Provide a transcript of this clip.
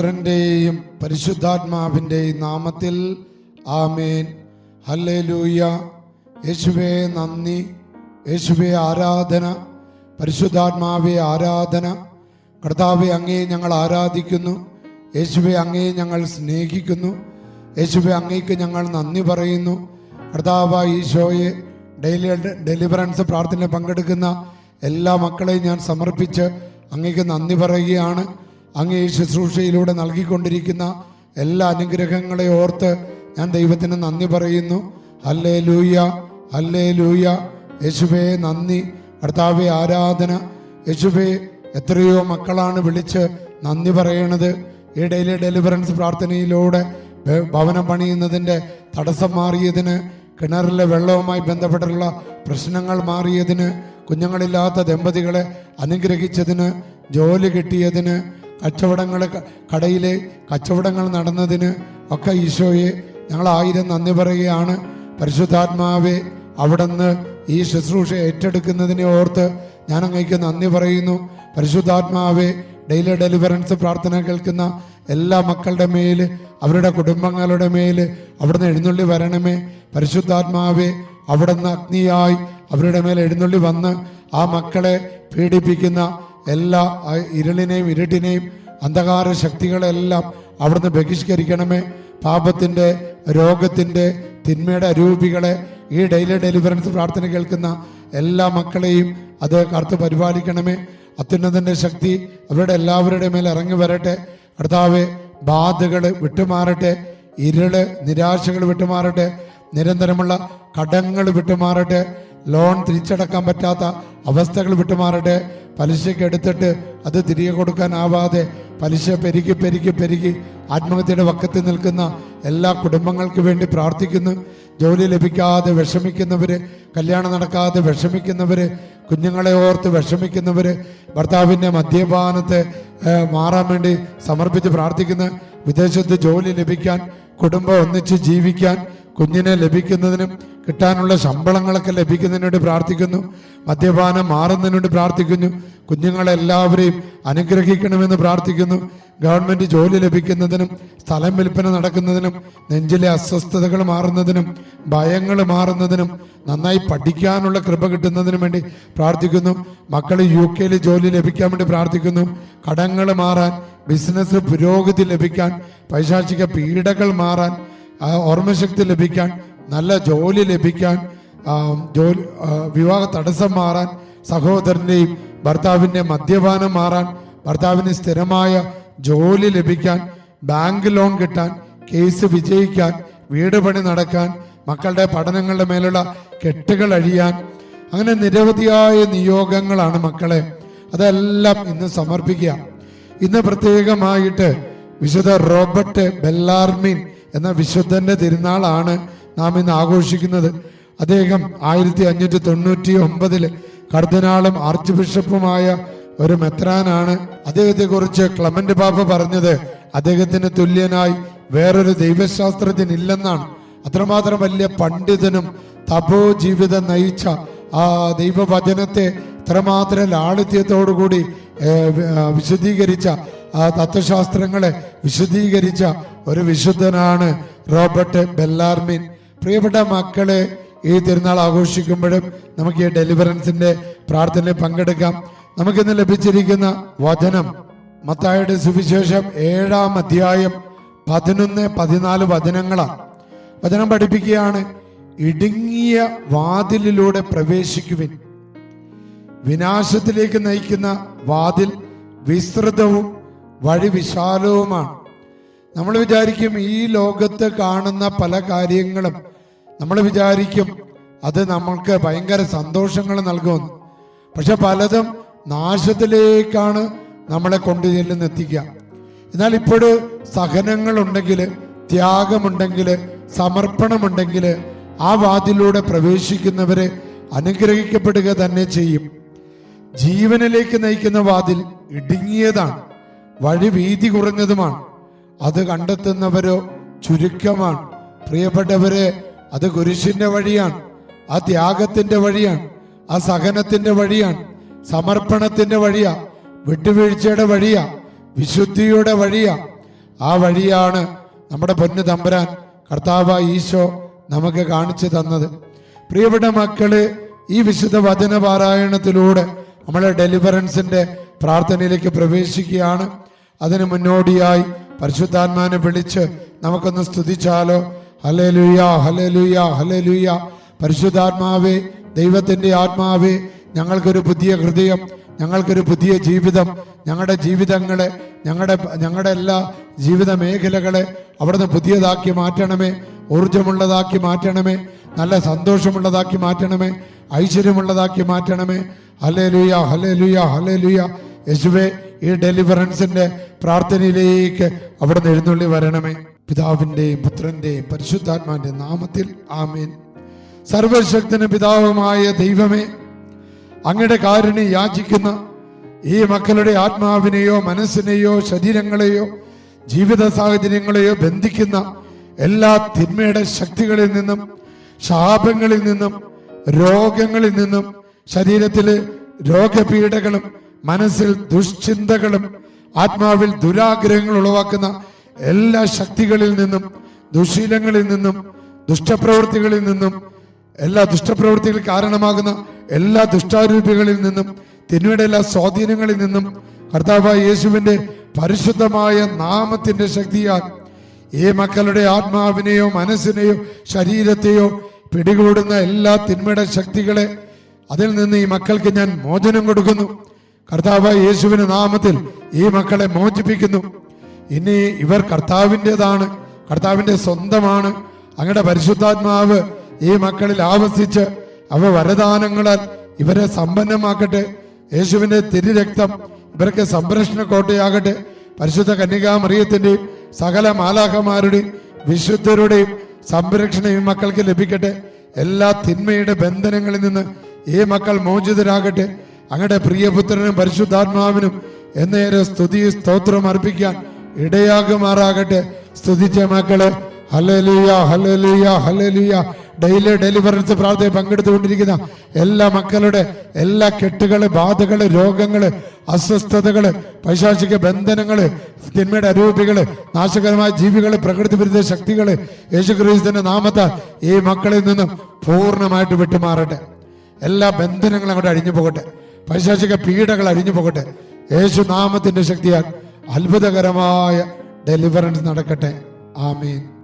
പുത്രന്റെയും പരിശുദ്ധാത്മാവിന്റെയും നാമത്തിൽ ആമേൻ. ഹല്ലേലൂയ. യേശുവേ നന്ദി. യേശുവെ ആരാധന. പരിശുദ്ധാത്മാവെ ആരാധന. കർത്താവെ അങ്ങേ ഞങ്ങൾ ആരാധിക്കുന്നു. യേശുവെ അങ്ങേ ഞങ്ങൾ സ്നേഹിക്കുന്നു. യേശുവെ അങ്ങേക്ക് ഞങ്ങൾ നന്ദി പറയുന്നു. കർത്താവ് ഈശോയെ ഡെയിലി ഡെലിവറൻസ് പ്രാർത്ഥന പങ്കെടുക്കുന്ന എല്ലാ മക്കളെയും ഞാൻ സമർപ്പിച്ച് അങ്ങേക്ക് നന്ദി പറയുകയാണ്. അങ്ങേ ശുശ്രൂഷയിലൂടെ നൽകിക്കൊണ്ടിരിക്കുന്ന എല്ലാ അനുഗ്രഹങ്ങളെ ഓർത്ത് ഞാൻ ദൈവത്തിന് നന്ദി പറയുന്നു. അല്ലേ ലൂയ അല്ലേ ലൂയ യേശുവേ നന്ദി. കർത്താവെ ആരാധന. യേശുവേ എത്രയോ മക്കളാണ് വിളിച്ച് നന്ദി പറയണത്. ഈ ഡെയിലി ഡെലിവറൻസ് പ്രാർത്ഥനയിലൂടെ ഭവനം പണിയുന്നതിന്റെ തടസ്സം മാറിയതിന് കിണറിലെ വെള്ളവുമായി ബന്ധപ്പെട്ടുള്ള പ്രശ്നങ്ങൾ മാറിയതിന് കുഞ്ഞുങ്ങളില്ലാത്ത ദമ്പതികളെ അനുഗ്രഹിച്ചതിന് ജോലി കിട്ടിയതിന് കച്ചവടങ്ങൾ കടയിലെ കച്ചവടങ്ങൾ നടന്നതിന് ഒക്കെ ഈശോയെ ഞങ്ങൾ ആയിരം നന്ദി പറയുകയാണ്. പരിശുദ്ധാത്മാവെ അവിടുന്ന് ഈ ശുശ്രൂഷ ഏറ്റെടുക്കുന്നതിനെ ഓർത്ത് ഞാൻ അങ്ങേക്ക് നന്ദി പറയുന്നു. പരിശുദ്ധാത്മാവെ ഡെയിലി ഡെലിവറൻസ് പ്രാർത്ഥന കേൾക്കുന്ന എല്ലാ മക്കളുടെ മേൽ അവരുടെ കുടുംബങ്ങളുടെ മേൽ അവിടുന്ന് എഴുന്നള്ളി വരണമേ. പരിശുദ്ധാത്മാവെ അവിടുന്ന് അഗ്നിയായി അവരുടെ മേൽ എഴുന്നള്ളി വന്ന് ആ മക്കളെ പീഡിപ്പിക്കുന്ന എല്ലാ ഇരുളിനെയും ഇരുട്ടിനെയും അന്ധകാര ശക്തികളെല്ലാം അവിടുന്ന് ബഹിഷ്കരിക്കണമേ. പാപത്തിന്റെ രോഗത്തിന്റെ തിന്മയുടെ അരൂപികളെ ഈ ഡെയിലി ഡെലിവറൻസ് പ്രാർത്ഥന കേൾക്കുന്ന എല്ലാ മക്കളെയും അത് കറുത്ത് പരിപാലിക്കണമേ. അത്യുന്നതന്റെ ശക്തി അവരുടെ എല്ലാവരുടെ മേൽ ഇറങ്ങി വരട്ടെ. കർത്താവ് ബാധകൾ വിട്ടുമാറട്ടെ. ഇരുൾ നിരാശകൾ വിട്ടുമാറട്ടെ. നിരന്തരമുള്ള കടങ്ങൾ വിട്ടുമാറട്ടെ. ലോൺ തിരിച്ചടക്കാൻ പറ്റാത്ത അവസ്ഥകൾ വിട്ടുമാറട്ടെ. പലിശയ്ക്ക് എടുത്തിട്ട് അത് തിരികെ കൊടുക്കാനാവാതെ പലിശ പെരുകി പെരുകി പെരുകി ആത്മഹത്യയുടെ വക്കത്ത് നിൽക്കുന്ന എല്ലാ കുടുംബങ്ങൾക്ക് വേണ്ടി പ്രാർത്ഥിക്കുന്നു. ജോലി ലഭിക്കാതെ വിഷമിക്കുന്നവര് കല്യാണം നടക്കാതെ വിഷമിക്കുന്നവര് കുഞ്ഞുങ്ങളെ ഓർത്ത് വിഷമിക്കുന്നവര് ഭർത്താവിന്റെ മദ്യപാനത്തെ മാറാൻ വേണ്ടി സമർപ്പിച്ച് പ്രാർത്ഥിക്കുന്നു. വിദേശത്ത് ജോലി ലഭിക്കാൻ കുടുംബം ഒന്നിച്ച് ജീവിക്കാൻ കുഞ്ഞിനെ ലഭിക്കുന്നതിനും കിട്ടാനുള്ള ശമ്പളങ്ങളൊക്കെ ലഭിക്കുന്നതിന് വേണ്ടി പ്രാർത്ഥിക്കുന്നു. മദ്യപാനം മാറുന്നതിന് വേണ്ടി പ്രാർത്ഥിക്കുന്നു കുഞ്ഞുങ്ങളെല്ലാവരെയും അനുഗ്രഹിക്കണമെന്ന് പ്രാർത്ഥിക്കുന്നു. ഗവൺമെന്റ് ജോലി ലഭിക്കുന്നതിനും സ്ഥലം വിൽപ്പന നടക്കുന്നതിനും നെഞ്ചിലെ അസ്വസ്ഥതകൾ മാറുന്നതിനും ഭയങ്ങൾ മാറുന്നതിനും നന്നായി പഠിക്കാനുള്ള കൃപ കിട്ടുന്നതിനും വേണ്ടി പ്രാർത്ഥിക്കുന്നു. മക്കൾ യു കെയിൽ ജോലി ലഭിക്കാൻ വേണ്ടി പ്രാർത്ഥിക്കുന്നു. കടങ്ങൾ മാറാൻ ബിസിനസ് പുരോഗതി ലഭിക്കാൻ പൈശാചിക പീഡകൾ മാറാൻ ഓർമ്മശക്തി ലഭിക്കാൻ നല്ല ജോലി ലഭിക്കാൻ ജോലി വിവാഹ തടസ്സം മാറാൻ സഹോദരന്റെയും ഭർത്താവിന്റെ മദ്യപാനം മാറാൻ ഭർത്താവിന് സ്ഥിരമായ ജോലി ലഭിക്കാൻ ബാങ്ക് ലോൺ കിട്ടാൻ കേസ് വിജയിക്കാൻ വീട് പണി നടക്കാൻ മക്കളുടെ പഠനങ്ങളുടെ മേലുള്ള കെട്ടുകൾ അഴിയാൻ അങ്ങനെ നിരവധിയായ നിയോഗങ്ങളാണ് മക്കളെ. അതെല്ലാം ഇന്ന് സമർപ്പിക്കുക. ഇന്ന് പ്രത്യേകമായിട്ട് വിശുദ്ധ റോബർട്ട് ബെല്ലാർമിൻ എന്ന വിശുദ്ധന്റെ തിരുനാളാണ് നാം ഇന്ന് ആഘോഷിക്കുന്നത് അദ്ദേഹം ആയിരത്തി അഞ്ഞൂറ്റി തൊണ്ണൂറ്റി ഒമ്പതിൽ കർദിനാളും ആർച്ച് ബിഷപ്പുമായ ഒരു മെത്രാനാണ്. അദ്ദേഹത്തെ കുറിച്ച് ക്ലമന്റ് പാപ്പ പറഞ്ഞത് അദ്ദേഹത്തിന് തുല്യനായി വേറൊരു ദൈവശാസ്ത്രജ്ഞനില്ലെന്നാണ്. അത്രമാത്രം വലിയ പണ്ഡിതനും തപോ ജീവിതം നയിച്ച ആ ദൈവവചനത്തെ ഇത്രമാത്രം ലാളിത്യത്തോടുകൂടി വിശദീകരിച്ച ആ തത്വശാസ്ത്രങ്ങളെ വിശദീകരിച്ച ഒരു വിശുദ്ധനാണ് റോബർട്ട് ബെല്ലാർമിൻ. പ്രിയപ്പെട്ട മക്കളെ ഈ തിരുനാൾ ആഘോഷിക്കുമ്പോഴും നമുക്ക് ഈ ഡെലിവറൻസിന്റെ പ്രാർത്ഥനയിൽ പങ്കെടുക്കാം. നമുക്കിന്ന് ലഭിച്ചിരിക്കുന്ന വചനം മത്തായുടെ സുവിശേഷം ഏഴാം അധ്യായം പതിനൊന്ന് പതിനാല് വചനങ്ങളാണ്. വചനം പഠിപ്പിക്കുകയാണ് ഇടുങ്ങിയ വാതിലിലൂടെ പ്രവേശിക്കുവിൻ. വിനാശത്തിലേക്ക് നയിക്കുന്ന വാതിൽ വിസ്തൃതവും വഴി വിശാലവുമാണ് നമ്മൾ വിചാരിക്കും ഈ ലോകത്ത് കാണുന്ന പല കാര്യങ്ങളും നമ്മൾ വിചാരിക്കും അത് നമ്മൾക്ക് ഭയങ്കര സന്തോഷങ്ങൾ നൽകുമെന്ന്. പക്ഷെ പലതും നാശത്തിലേക്കാണ് നമ്മളെ കൊണ്ടു ചെല്ലുന്ന എത്തിക്കുക. എന്നാൽ ഇപ്പോൾ സഹനങ്ങളുണ്ടെങ്കിൽ ത്യാഗമുണ്ടെങ്കിൽ സമർപ്പണമുണ്ടെങ്കിൽ ആ വാതിലൂടെ പ്രവേശിക്കുന്നവരെ അനുഗ്രഹിക്കപ്പെടുക തന്നെ ചെയ്യും. ജീവനിലേക്ക് നയിക്കുന്ന വാതിൽ ഇടുങ്ങിയതാണ് വഴി വീതി കുറഞ്ഞതുമാണ് അത് കണ്ടെത്തുന്നവരോ ചുരുക്കമാണ്. പ്രിയപ്പെട്ടവരെ അത് കുരിശിന്റെ വഴിയാണ് ആ ത്യാഗത്തിന്റെ വഴിയാണ് ആ സഹനത്തിന്റെ വഴിയാണ് സമർപ്പണത്തിന്റെ വഴിയാ വിട്ടുവീഴ്ചയുടെ വഴിയാ വിശുദ്ധിയുടെ വഴിയാ. ആ വഴിയാണ് നമ്മുടെ പൊന്നു തമ്പുരാൻ കർത്താവ് ഈശോ നമുക്ക് കാണിച്ചു തന്നത്. പ്രിയപ്പെട്ട മക്കൾ ഈ വിശുദ്ധ വചന പാരായണത്തിലൂടെ നമ്മളെ ഡെലിവറൻസിന്റെ പ്രാർത്ഥനയിലേക്ക് പ്രവേശിക്കുകയാണ്. അതിന് മുന്നോടിയായി പരിശുദ്ധാത്മാനെ വിളിച്ച് നമുക്കൊന്ന് സ്തുതിച്ചാലോ? ഹലേലുയ ഹലേലുയ ഹലേലുയ പരിശുദ്ധാത്മാവേ ദൈവത്തിന്റെ ആത്മാവേ ഞങ്ങൾക്കൊരു പുതിയ ഹൃദയം ഞങ്ങൾക്കൊരു പുതിയ ജീവിതം ഞങ്ങളുടെ ജീവിതങ്ങളെ ഞങ്ങളുടെ ഞങ്ങളുടെ എല്ലാ ജീവിത മേഖലകളെ അവിടുന്ന് പുതിയതാക്കി മാറ്റണമേ ഊർജമുള്ളതാക്കി മാറ്റണമേ നല്ല സന്തോഷമുള്ളതാക്കി മാറ്റണമേ ഐശ്വര്യമുള്ളതാക്കി മാറ്റണമേ. ഹലേ ലുയ ഹലേ ലുയ ഹലേ ലുയ യേശുവേ ഈ ഡെലിവറൻസിന്റെ പ്രാർത്ഥനയിലേക്ക് അവിടുന്ന് എഴുന്നള്ളി വരണമേ. പിതാവിന്റെയും പുത്രന്റെയും പരിശുദ്ധാത്മാവിന്റെ നാമത്തിൽ ആമേൻ. സർവശക്തന് പിതാവുമായ ദൈവമേ അങ്ങയുടെ കാരുണ്യം യാചിക്കുന്ന ഈ മക്കളുടെ ആത്മാവിനെയോ മനസ്സിനെയോ ശരീരങ്ങളെയോ ജീവിത സാഹചര്യങ്ങളെയോ ബന്ധിക്കുന്ന എല്ലാ തിന്മയുടെ ശക്തികളിൽ നിന്നും ശാപങ്ങളിൽ നിന്നും രോഗങ്ങളിൽ നിന്നും ശരീരത്തിലെ രോഗപീഠകളും മനസ്സിൽ ദുഷ്ചിന്തകളും ആത്മാവിൽ ദുരാഗ്രഹങ്ങൾ ഉളവാക്കുന്ന എല്ലാ ശക്തികളിൽ നിന്നും ദുശീലങ്ങളിൽ നിന്നും ദുഷ്ടപ്രവൃത്തികളിൽ നിന്നും എല്ലാ ദുഷ്ടപ്രവൃത്തികൾ കാരണമാകുന്ന എല്ലാ ദുഷ്ടാരൂപികളിൽ നിന്നും തിന്മയുടെ എല്ലാ സ്വാധീനങ്ങളിൽ നിന്നും കർത്താവായ യേശുവിന്റെ പരിശുദ്ധമായ നാമത്തിന്റെ ശക്തിയാൽ ഈ മക്കളുടെ ആത്മാവിനെയോ മനസ്സിനെയോ ശരീരത്തെയോ പിടികൂടുന്ന എല്ലാ തിന്മയുടെ ശക്തികളെ അതിൽ നിന്ന് ഈ മക്കൾക്ക് ഞാൻ മോചനം കൊടുക്കുന്നു. കർത്താവായ യേശുവിന്റെ നാമത്തിൽ ഈ മക്കളെ മോചിപ്പിക്കുന്നു. ഇനി ഇവർ കർത്താവിന്റെതാണ് കർത്താവിന്റെ സ്വന്തമാണ്. അങ്ങയുടെ പരിശുദ്ധാത്മാവ് ഈ മക്കളിൽ ആവസിച്ച് അവ വരദാനങ്ങളാൽ ഇവരെ സമ്പന്നമാക്കട്ടെ. യേശുവിന്റെ തിരുരക്തം ഇവർക്ക് സംരക്ഷണ കോട്ടയാകട്ടെ. പരിശുദ്ധ കന്യകാമറിയത്തിന്റെയും സകല മാലാഖമാരുടെയും വിശുദ്ധരുടെയും സംരക്ഷണം ഈ മക്കൾക്ക് ലഭിക്കട്ടെ. എല്ലാ തിന്മയുടെ ബന്ധനങ്ങളിൽ നിന്ന് ഈ മക്കൾ മോചിതരാകട്ടെ. അങ്ങയുടെ പ്രിയപുത്രനും പരിശുദ്ധാത്മാവിനും എന്നേരെ സ്തുതി സ്തോത്രം അർപ്പിക്കാൻ ഇടയാകുമാറാകട്ടെ. സ്തുതിച്ച മക്കളെ. ഹലലിയ ഹലലിയ ഹലലിയ ഡെയിലി ഡെലിവറൻസ് പ്രാർത്ഥന പങ്കെടുത്തുകൊണ്ടിരിക്കുന്ന എല്ലാ മക്കളുടെ എല്ലാ കെട്ടുകൾ ബാധകൾ രോഗങ്ങൾ അസ്വസ്ഥതകൾ പൈശാചിക ബന്ധനങ്ങൾ തിന്മയുടെ അരൂപികൾ നാശകരമായ ജീവികൾ പ്രകൃതി വിരുദ്ധ ശക്തികൾ യേശുക്രിസ്തുവിന്റെ നാമത്താൽ ഈ മക്കളിൽ നിന്നും പൂർണമായിട്ട് വിട്ടുമാറട്ടെ. എല്ലാ ബന്ധനങ്ങളും അങ്ങോട്ട് അഴിഞ്ഞു പോകട്ടെ പൈശാചിക പീഡകൾ അഴിഞ്ഞു പോകട്ടെ യേശു നാമത്തിന്റെ ശക്തിയാൽ അത്ഭുതകരമായ ഡെലിവറൻസ് നടക്കട്ടെ. ആമീൻ.